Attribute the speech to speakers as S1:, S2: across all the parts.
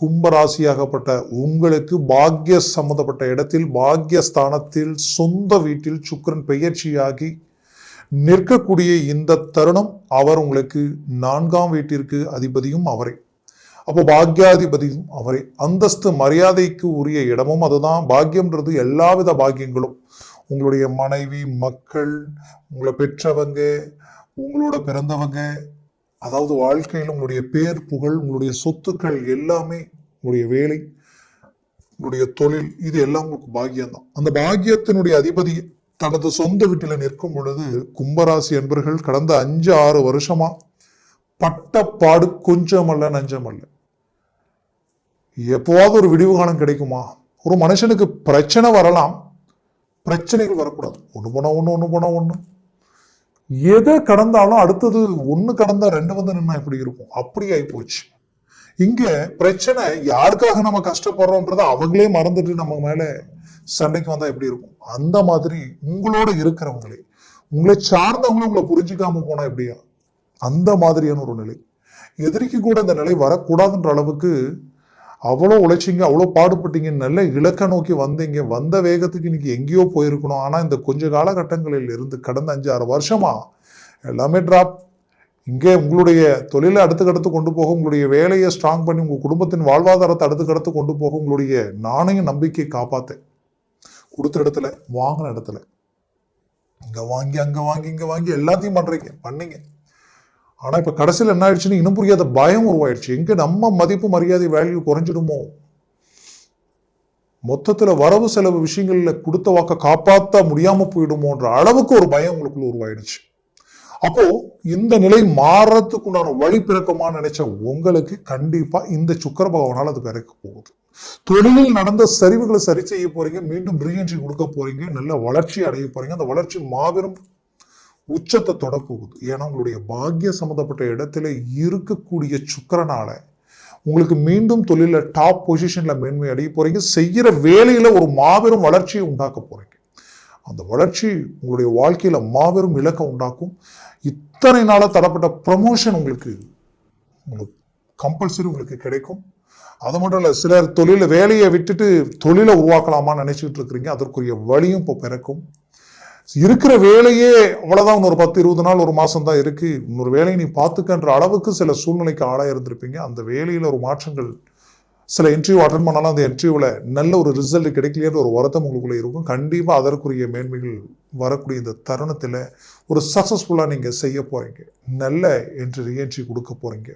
S1: கும்பராசியாகப்பட்ட உங்களுக்கு பாக்கிய சம்பந்தப்பட்ட இடத்தில் பாக்கிய ஸ்தானத்தில் சொந்த வீட்டில் சுக்கிரன் பெயர்ச்சியாகி நிற்கக்கூடிய இந்த தருணம் அவர் உங்களுக்கு நான்காம் வீட்டிற்கு அதிபதியும் அவரே. அப்போ பாக்யாதிபதியும் அவரே. அந்தஸ்து மரியாதைக்கு உரிய இடமும் அதுதான். பாக்கியம்ன்றது எல்லாவித பாக்கியங்களும். உங்களுடைய மனைவி மக்கள் உங்களை பெற்றவங்க உங்களோட பிறந்தவங்க அதாவது வாழ்க்கையில் உங்களுடைய பேர் புகழ் உங்களுடைய சொத்துக்கள் எல்லாமே உங்களுடைய வேலை உங்களுடைய தொழில் இது எல்லாம் உங்களுக்கு பாக்கியம்தான். அந்த பாக்கியத்தினுடைய அதிபதி தனது சொந்த வீட்டில் நிற்கும் பொழுது கும்பராசி என்பர்கள் கடந்த அஞ்சு ஆறு வருஷமா பட்டப்பாடு கொஞ்சமல்ல நஞ்சமல்ல. எப்போவாவது ஒரு விடிவு காலம் கிடைக்குமா? ஒரு மனுஷனுக்கு பிரச்சனை வரலாம் பிரச்சனைகள் வரக்கூடாது. ஒன்று போனால் ஒன்று ஒன்று போனால் ஒன்று எதை கடந்தாலும் அடுத்தது ஒன்று கடந்தா ரெண்டு வந்து நின்னா எப்படி இருக்கும். அப்படி ஆகி போச்சு. இங்க பிரச்சனை யாருக்காக நம்ம கஷ்டப்படுறோம்ன்றத அவங்களே மறந்துட்டு நம்ம மேல சண்டைக்கு வந்தா எப்படி இருக்கும்? அந்த மாதிரி உங்களோட இருக்கிறவங்களே உங்களை சார்ந்தவங்களும் உங்களை புரிஞ்சுக்காம போனா எப்படியா? அந்த மாதிரியான ஒரு நிலை. எதிரிக்கு கூட இந்த நிலை வரக்கூடாதுன்ற அளவுக்கு அவ்வளோ உழைச்சிங்க அவ்வளோ பாடுபட்டீங்க நல்ல இலக்க நோக்கி வந்தீங்க. வந்த வேகத்துக்கு இன்னைக்கு எங்கேயோ போயிருக்கணும். ஆனால் இந்த கொஞ்ச காலகட்டங்களில் இருந்து கடந்த அஞ்சு ஆறு வருஷமாக எல்லாமே ட்ராப் இங்கே உங்களுடைய தொழிலை அடுத்துக்கடுத்து கொண்டு போக உங்களுடைய வேலையை ஸ்ட்ராங் பண்ணி உங்கள் குடும்பத்தின் வாழ்வாதாரத்தை அடுத்துக்கடுத்து கொண்டு போக உங்களுடைய நாணய நம்பிக்கை காப்பாற்றேன் கொடுத்த இடத்துல வாங்கின இடத்துல. இங்கே வாங்கி அங்கே வாங்கி இங்கே வாங்கி எல்லாத்தையும் பண்ணுறீங்க பண்ணீங்க. ஆனால் இப்போ கடைசியில் என்ன ஆயிடுச்சுன்னு இன்னும் புரியாத பயம் உருவாயிடுச்சு. எங்கே நம்ம மதிப்பு மரியாதை வேல்யூ குறைஞ்சிடுமோ? மொத்தத்துல வரவு செலவு விஷயங்களில் கொடுத்த வாக்க காப்பாத்த முடியாம போயிடுமோன்ற அளவுக்கு ஒரு பயம் உங்களுக்குள்ள உருவாயிடுச்சு. அப்போ இந்த நிலை மாறத்துக்குண்டான வழி பிறக்குமான்னு நினைச்ச உங்களுக்கு கண்டிப்பா இந்த சுக்கர பகவானால் அது பிறக்க போகுது. தொழிலில் நடந்த சரிவுகளை சரி செய்ய போறீங்க மீண்டும் ரீஎன்ட்ரி கொடுக்க போறீங்க நல்ல வளர்ச்சி அடைய போறீங்க. அந்த வளர்ச்சி மாபெரும் உச்சத்தை தொடப்போகுது ஏன்னா உங்களுடைய பாக்கிய சம்மந்தப்பட்ட இடத்துல இருக்கக்கூடிய சுக்கரனால உங்களுக்கு மீண்டும் தொழிலில் டாப் பொசிஷனில் மேன்மை அடைய போகிறீங்க செய்கிற வேலையில் ஒரு மாபெரும் வளர்ச்சியை உண்டாக்க போகிறீங்க அந்த வளர்ச்சி உங்களுடைய வாழ்க்கையில் மாபெரும் இலக்கம் உண்டாக்கும். இத்தனை நாளாக தரப்பட்ட ப்ரமோஷன் உங்களுக்கு உங்களுக்கு கம்பல்சரி உங்களுக்கு கிடைக்கும். அது மட்டும் இல்லை சிலர் தொழில வேலையை விட்டுட்டு தொழிலை உருவாக்கலாமான்னு நினச்சிக்கிட்டு இருக்கிறீங்க. அதற்குரிய வழியும் இப்போ பிறக்கும். இருக்கிற வேலையே அவ்வளோதான் இன்னொரு பத்து இருபது நாள் ஒரு மாதம் தான் இருக்குது இன்னொரு வேலையை நீ பார்த்துக்கன்ற அளவுக்கு சில சூழ்நிலைக்கு ஆளாக இருந்திருப்பீங்க. அந்த வேலையில் ஒரு மாற்றங்கள் சில இன்டர்வியூ அட்டன் பண்ணாலும் அந்த இன்டர்வியூவில் நல்ல ஒரு ரிசல்ட் கிடைக்கலையன்ற ஒரு வருத்தம் உங்களுக்குள்ளே இருக்கும். கண்டிப்பாக அதற்குரிய மேன்மைகள் வரக்கூடிய இந்த தருணத்தில் ஒரு சக்ஸஸ்ஃபுல்லாக நீங்கள் செய்ய போகிறீங்க நல்ல என்ட்ரி ரீஎன்ட்ரி கொடுக்க போகிறீங்க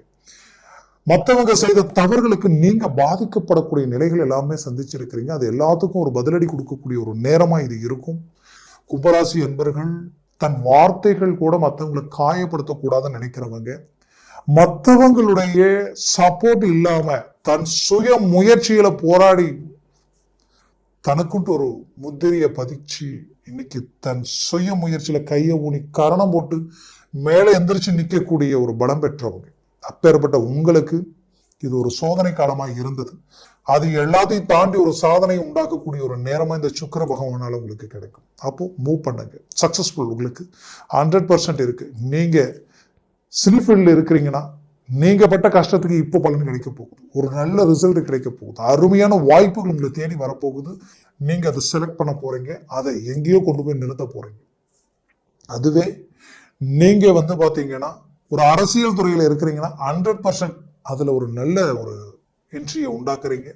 S1: மற்றவங்க செய்த தவறுகளுக்கு நீங்க பாதிக்கப்படக்கூடிய நிலைகள் எல்லாமே சந்திச்சிருக்கிறீங்க. அது எல்லாத்துக்கும் ஒரு பதிலடி கொடுக்கக்கூடிய ஒரு நேரமா இது இருக்கும். கும்பராசி என்பர்கள் தன் வார்த்தைகள் கூட மற்றவங்களை காயப்படுத்தக்கூடாதுன்னு நினைக்கிறவங்க மற்றவங்களுடைய சப்போர்ட் இல்லாம தன் சுய முயற்சியில போராடி தனக்குன்ட்டு ஒரு முத்திரையை பதிச்சு இன்னைக்கு தன் சுய முயற்சியில கையை ஊனி கரணம் போட்டு மேலே எந்திரிச்சு நிற்கக்கூடிய ஒரு பலம் பெற்றவங்க. அப்பேற்பட்ட உங்களுக்கு இது ஒரு சோதனை காலமாக இருந்தது. அது எல்லாத்தையும் தாண்டி ஒரு சாதனை உண்டாக்கக்கூடிய ஒரு நேரமா இந்த சுக்கர பகவானால உங்களுக்கு கிடைக்கும். அப்போ மூவ் பண்ணுங்க. சக்ஸஸ்ஃபுல் உங்களுக்கு. ஹண்ட்ரட் பர்சன்ட் இருக்கு. நீங்க சில்ஃபீல்டில் இருக்கிறீங்கன்னா நீங்கள் பட்ட கஷ்டத்துக்கு இப்போ பலன் கிடைக்க போகுது. ஒரு நல்ல ரிசல்ட் கிடைக்க போகுது. அருமையான வாய்ப்புகள் உங்களை தேடி வரப்போகுது. நீங்கள் அதை செலக்ட் பண்ண போறீங்க. அதை எங்கேயோ கொண்டு போய் நிறுத்த போறீங்க. அதுவே நீங்கள் வந்து பார்த்தீங்கன்னா ஒரு அரசியல் துறையில் இருக்கிறீங்கன்னா ஹண்ட்ரட் பர்சன்ட் அதில் ஒரு நல்ல ஒரு என்ட்ரியை உண்டாக்குறீங்க.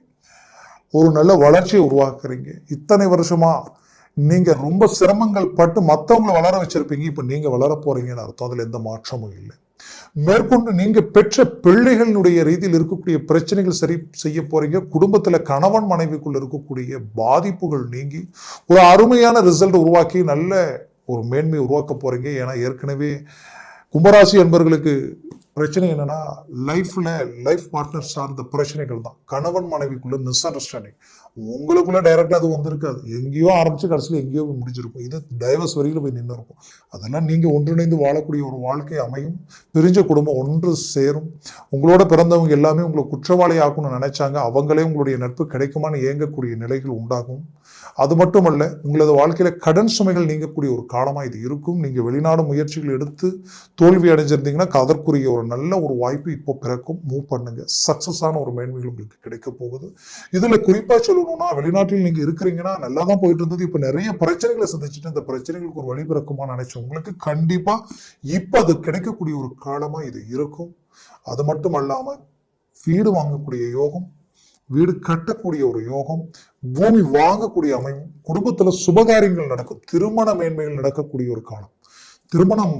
S1: ஒரு நல்ல வளர்ச்சியை உருவாக்குறீங்க. இத்தனை வருஷமா நீங்க ரொம்ப சிரமங்கள் பட்டு மற்றவங்கள வளர வச்சிருப்பீங்க. இப்போ நீங்க வளர போறீங்கன்னு அர்த்தம். அதில் எந்த மாற்றமும் இல்லை. மேற்கொண்டு நீங்க பெற்ற பிள்ளைகளினுடைய ரீதியில் இருக்கக்கூடிய பிரச்சனைகள் சரி செய்ய போறீங்க. குடும்பத்துல கணவன் மனைவிக்குள்ள இருக்கக்கூடிய பாதிப்புகள் நீங்கி ஒரு அருமையான ரிசல்ட் உருவாக்கி நல்ல ஒரு மேன்மை உருவாக்க போறீங்க. ஏன்னா ஏற்கனவே கும்பராசி என்பவர்களுக்கு பிரச்சனை என்னன்னா லைஃப்ல லைஃப் பார்ட்னர் சார்ந்த பிரச்சனைகள் தான். கணவன் மனைவிக்குள்ள மிஸ் அண்டர்ஸ்டாண்டிங் உங்களுக்குள்ள டைரக்டா அது வந்திருக்காது. எங்கேயோ ஆரம்பிச்சு கடைசியில் எங்கேயோ போய் முடிஞ்சிருக்கும். இது டைவர்ஸ் வரையில போய் நின்று இருக்கும் அதெல்லாம் நீங்க ஒன்றிணைந்து வாழக்கூடிய ஒரு வாழ்க்கை அமையும். பிரிஞ்ச குடும்பம் ஒன்று சேரும். உங்களோட பிறந்தவங்க எல்லாமே உங்களை குற்றவாளி ஆக்கணும்னு நினைச்சாங்க. அவங்களே உங்களுடைய நட்பு கிடைக்குமான்னு இயங்கக்கூடிய நிலைகள் உண்டாகும். அது மட்டுமல்ல உங்களது வாழ்க்கையில கடன் சுமைகள் நீங்கக்கூடிய ஒரு காலமா இது இருக்கும். நீங்க வெளிநாடு முயற்சிகள் எடுத்து தோல்வி அடைஞ்சிருந்தீங்கன்னா அதற்குரிய ஒரு நல்ல ஒரு வாய்ப்பு இப்போ பிறக்கும். மூவ் பண்ணுங்க. சக்சஸான ஒரு மேன்மைகள் உங்களுக்கு கிடைக்க போகுது. இதில் குறிப்பாக சொல்லணும்னா வெளிநாட்டில் நீங்க இருக்கிறீங்கன்னா நல்லா தான் போயிட்டு இருந்தது. இப்போ நிறைய பிரச்சனைகளை சந்திச்சுட்டு இந்த பிரச்சனைகளுக்கு ஒரு வழி பிறக்குமா நினைச்சு உங்களுக்கு கண்டிப்பாக இப்போ அது கிடைக்கக்கூடிய ஒரு காலமா இது இருக்கும். அது மட்டும் அல்லாம வீடு வாங்கக்கூடிய யோகம் வீடு கட்டக்கூடிய ஒரு யோகம் பூமி வாங்கக்கூடிய அமையும் குடும்பத்துல சுபகாரியங்கள் நடக்கும் திருமண மேன்மைகள் நடக்கக்கூடிய ஒரு காலம். திருமணம்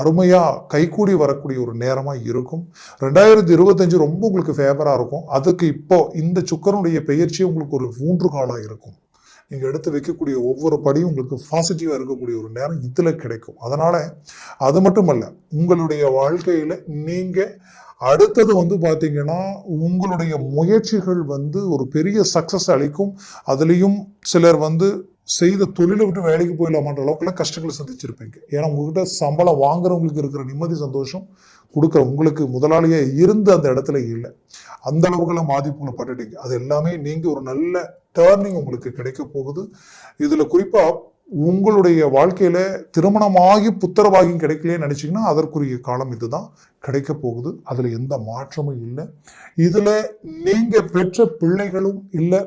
S1: அருமையாக கைகூடி வரக்கூடிய ஒரு நேரமாக இருக்கும். ரெண்டாயிரத்தி இருபத்தஞ்சு ரொம்ப உங்களுக்கு ஃபேவராக இருக்கும். அதுக்கு இப்போ இந்த சுக்கரனுடைய பெயர்ச்சி உங்களுக்கு ஒரு மூன்று காலாக இருக்கும். நீங்கள் எடுத்து வைக்கக்கூடிய ஒவ்வொரு படியும் உங்களுக்கு பாசிட்டிவாக இருக்கக்கூடிய ஒரு நேரம் இதில் கிடைக்கும். அதனால் அது மட்டுமல்ல உங்களுடைய வாழ்க்கையில் நீங்கள் அடுத்தது வந்து பார்த்தீங்கன்னா உங்களுடைய முயற்சிகள் வந்து ஒரு பெரிய சக்சஸ் அளிக்கும். அதுலேயும் சிலர் வந்து செய்த தொழிலை விட்டு வேலைக்கு போயிடலாமான்ற அளவுக்குலாம் கஷ்டங்களை சந்திச்சிருப்பீங்க. ஏன்னா உங்ககிட்ட சம்பளம் வாங்குறவங்களுக்கு இருக்கிற நிம்மதி சந்தோஷம் கொடுக்குற உங்களுக்கு முதலாளியாக இருந்து அந்த இடத்துல இல்லை. அந்த அளவுக்குலாம் பாதிப்புகளை பட்டுட்டீங்க. அது எல்லாமே நீங்க ஒரு நல்ல டேர்னிங் உங்களுக்கு கிடைக்க போகுது. இதுல குறிப்பா உங்களுடைய வாழ்க்கையில திருமணமாகி புத்திரவாகியும் கிடைக்கலையே நினைச்சீங்கன்னா அதற்குரிய காலம் இதுதான். கிடைக்க போகுது. அதுல எந்த மாற்றமும் இல்லை. இதுல நீங்க பெற்ற பிள்ளைகளும் இல்லை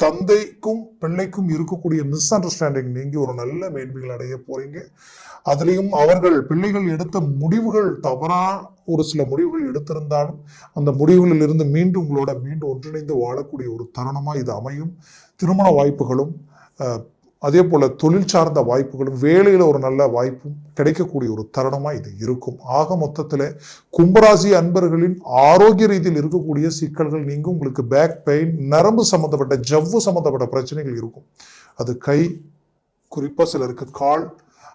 S1: தந்தைக்கும் பிள்ளைக்கும் இருக்கக்கூடிய மிஸ் அண்டர்ஸ்டாண்டிங் நீங்கி ஒரு நல்ல மேன்மைகள் அடைய போறீங்க. அதுலேயும் அவர்கள் பிள்ளைகள் எடுத்த முடிவுகள் தவறா ஒரு சில முடிவுகள் எடுத்திருந்தாலும் அந்த முடிவுகளில் இருந்து மீண்டும் உங்களோட மீண்டும் ஒன்றிணைந்து வாழக்கூடிய ஒரு தருணமா இது அமையும். திருமண வாய்ப்புகளும் அதே போல் தொழில் சார்ந்த வாய்ப்புகளும் வேலையில் ஒரு நல்ல வாய்ப்பும் கிடைக்கக்கூடிய ஒரு தருணமாக இது இருக்கும். ஆக மொத்தத்தில் கும்பராசி அன்பர்களின் ஆரோக்கிய ரீதியில் இருக்கக்கூடிய சிக்கல்கள் நீங்கும். உங்களுக்கு பேக் பெயின் நரம்பு சம்மந்தப்பட்ட ஜவ்வு சம்மந்தப்பட்ட பிரச்சனைகள் இருக்கும். அது கை குறிப்பாக சிலருக்கு கால்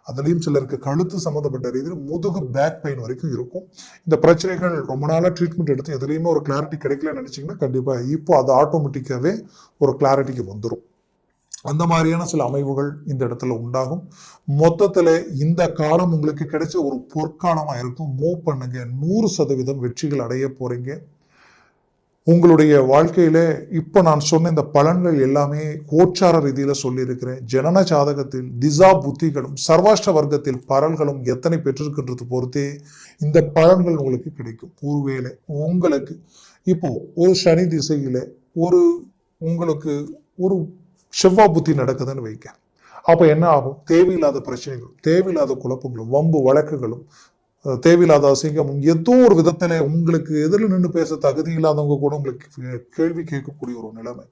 S1: அதுலேயும் சிலருக்கு கழுத்து சம்மந்தப்பட்ட ரீதியில் முதுகு பேக் பெயின் வரைக்கும் இருக்கும். இந்த பிரச்சனைகள் ரொம்ப நாளாக ட்ரீட்மெண்ட் எடுத்து எதுலேயுமே ஒரு கிளாரிட்டி கிடைக்கலன்னு நினச்சிங்கன்னா கண்டிப்பாக இப்போ அது ஆட்டோமேட்டிக்காகவே ஒரு கிளாரிட்டிக்கு வந்துடும் அந்த மாதிரியான சில அமைவுகள் இந்த இடத்துல உண்டாகும். மொத்தத்தில் இந்த காலம் உங்களுக்கு கிடைச்ச ஒரு பொற்காலமாக இருக்கும். மூவ் பண்ணுங்க. நூறு சதவீதம் வெற்றிகள் அடைய போறீங்க. உங்களுடைய வாழ்க்கையில இப்போ நான் சொன்ன இந்த பலன்கள் எல்லாமே கோச்சார ரீதியில சொல்லியிருக்கிறேன். ஜனன ஜாதகத்தில் திசா புத்திகளும் சர்வாஷ்ட வர்க்கத்தில் பலன்களும் எத்தனை பெற்றிருக்கின்றது பொறுத்தே இந்த பலன்கள் உங்களுக்கு கிடைக்கும். ஒருவேளை உங்களுக்கு இப்போ ஒரு சனி திசையில ஒரு உங்களுக்கு ஒரு செவ்வா புத்தி நடக்குதுன்னு வைக்க அப்போ என்ன ஆகும்? தேவையில்லாத பிரச்சனைகளும் தேவையில்லாத குழப்பங்களும் வம்பு வழக்குகளும் தேவையில்லாத அசிங்கமும் ஏதோ ஒரு விதத்தில் உங்களுக்கு எதிரில் நின்று பேச தகுதி இல்லாதவங்க கூட உங்களுக்கு கே- கேள்வி கேட்கக்கூடிய ஒரு நிலைமை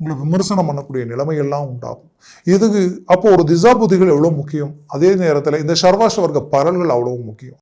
S1: உங்களை விமர்சனம் பண்ணக்கூடிய நிலைமை எல்லாம் உண்டாகும். இதுக்கு அப்போ ஒரு திசா புத்திகள் எவ்வளோ முக்கியம்? அதே நேரத்தில் இந்த சர்வாஷ வர்க்க பரல்கள் அவ்வளோ முக்கியம்.